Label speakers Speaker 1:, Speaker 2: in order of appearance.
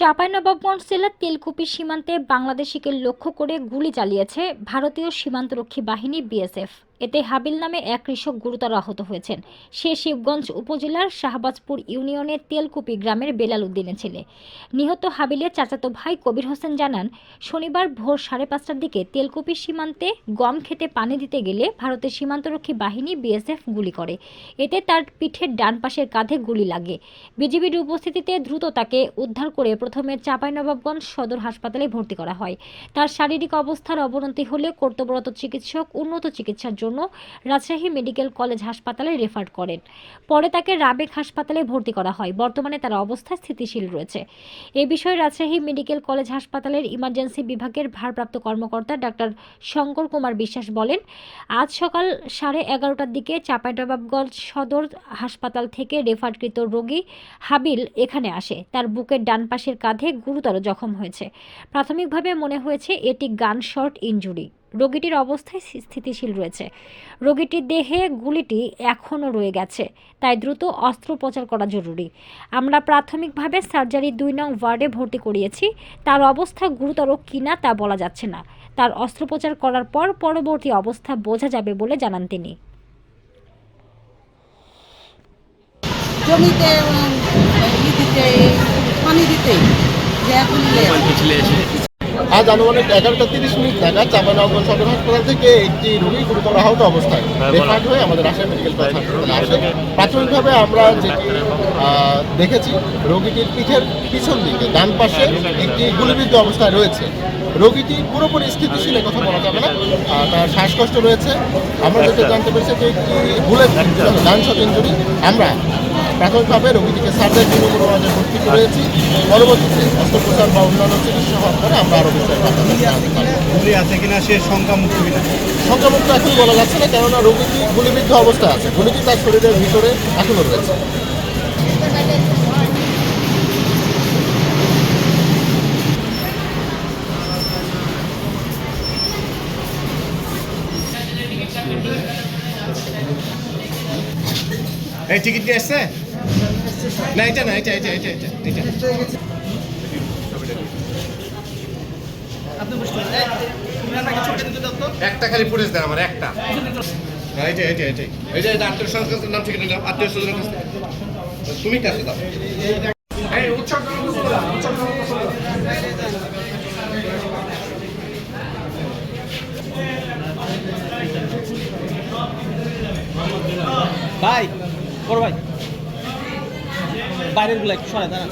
Speaker 1: চাঁপাইনবাবগঞ্জ জেলার তেলকুপি সীমান্তে বাংলাদেশিকে লক্ষ্য করে গুলি চালিয়েছে ভারতীয় সীমান্তরক্ষী বাহিনী বিএসএফ। এতে হাবিল নামে এক কৃষক গুরুতর আহত হয়েছেন। সে শিবগঞ্জ উপজেলার শাহবাজপুর ইউনিয়নের তেলকুপি গ্রামের বেলাল উদ্দিনের ছেলে। নিহত হাবিলের চাচাতো ভাই কবির হোসেন জানান, শনিবার ভোর সাড়ে পাঁচটার দিকে তেলকুপি সীমান্তে গম খেতে পানি দিতে গেলে ভারতের সীমান্তরক্ষী বাহিনী বিএসএফ গুলি করে। এতে তার পিঠের ডান পাশের কাঁধে গুলি লাগে। বিজিবির উপস্থিতিতে দ্রুত তাকে উদ্ধার করে প্রথমে চাঁপাইনবাবগঞ্জ সদর হাসপাতালে ভর্তি করা হয়। তার শারীরিক অবস্থার অবনতি হলে কর্তব্যরত চিকিৎসক উন্নত চিকিৎসার জন্য রাজশাহী মেডিকেল কলেজ হাসপাতালে রেফার করেন। পরে তাকে রাবেক হাসপাতালে ভর্তি করা হয়। বর্তমানে তার অবস্থা স্থিতিশীল রয়েছে। এ বিষয়ে রাজশাহী মেডিকেল কলেজ হাসপাতালের ইমার্জেন্সি বিভাগের ভারপ্রাপ্ত কর্মকর্তা ডাক্তার শঙ্কর কুমার বিশ্বাস বলেন, আজ সকাল সাড়ে এগারোটার দিকে চাঁপাইনবাবগঞ্জ সদর হাসপাতাল থেকে রেফারকৃত রোগী হাবিল এখানে আসে। তার বুকের ডান পাশের কাঁধে গুরুতর জখম হয়েছে। প্রাথমিকভাবে মনে হয়েছে এটি গান শর্ট ইনজুরি। রোগীটির অবস্থায় স্থিতিশীল রয়েছে। রোগীটির দেহে গুলিটি এখনও রয়ে গেছে তাই দ্রুত অস্ত্রোপচার করা জরুরি। আমরা প্রাথমিকভাবে সার্জারি দুই নং ওয়ার্ডে ভর্তি করিয়েছি। তার অবস্থা গুরুতর কিনা তা বলা যাচ্ছে না। তার অস্ত্রোপচার করার পর পরবর্তী অবস্থা বোঝা যাবে বলে জানান তিনি।
Speaker 2: জমিতে দিতে পানি দিতে
Speaker 3: আজ আনুমানিক এগারোটা তিরিশ মিনিট নাগাদ চাপানগঞ্জ সদর হাসপাতাল থেকে একটি রোগী গুরুতর আহত অবস্থায় রেফার্ড হয়ে আমাদের রাজশাহী মেডিকেল কলেজ হাসপাতালে আসে। প্রাথমিকভাবে আমরা যেটি দেখেছি রোগীটির পিঠের পিছন দিকে ডান পাশে একটি গুলিবিদ্ধ অবস্থায় রয়েছে। রোগীটি পুরোপুরি স্থিতিশীল কথা বলা যাবে না। তার শ্বাসকষ্ট রয়েছে। আমরা যেটা জানতে পেরেছি যে একটি বুলেট গানশট ইঞ্জুরি আমরা প্রাথমিকভাবে রোগীটিকে সার্জারি জন্য ওয়ার্ডে ভর্তি করেছি। পরবর্তীতে অস্ত্রোপচার বা অন্যান্য চিকিৎসা হওয়ার পরে আমরা আরও বিস্তারিত
Speaker 4: গুলি আছে কিনা সে সংখ্যা মুক্ত কিনা
Speaker 3: সংক্রমণটা এখন বলা যাচ্ছে না কেননা রোগীটি গুলিবিদ্ধ অবস্থায় আছে? গুলিটি তার শরীরের ভিতরে এখনও রয়েছে।
Speaker 4: এই টিকিট দিয়ে আসছে না এটা না এটা এটা এটা এটা এটা। একটা খালি পুলিশ দেন আমার একটা। এইটা এইটা এইটাই এই যে আত্মীয় সংস্কৃতির নাম আত্মীয় স্বজনের কাছে তুমি কাছে দাও। উৎসব
Speaker 5: ভাই বড় ভাই। বাইরেরগুলা একটু সরে দাঁড়ান।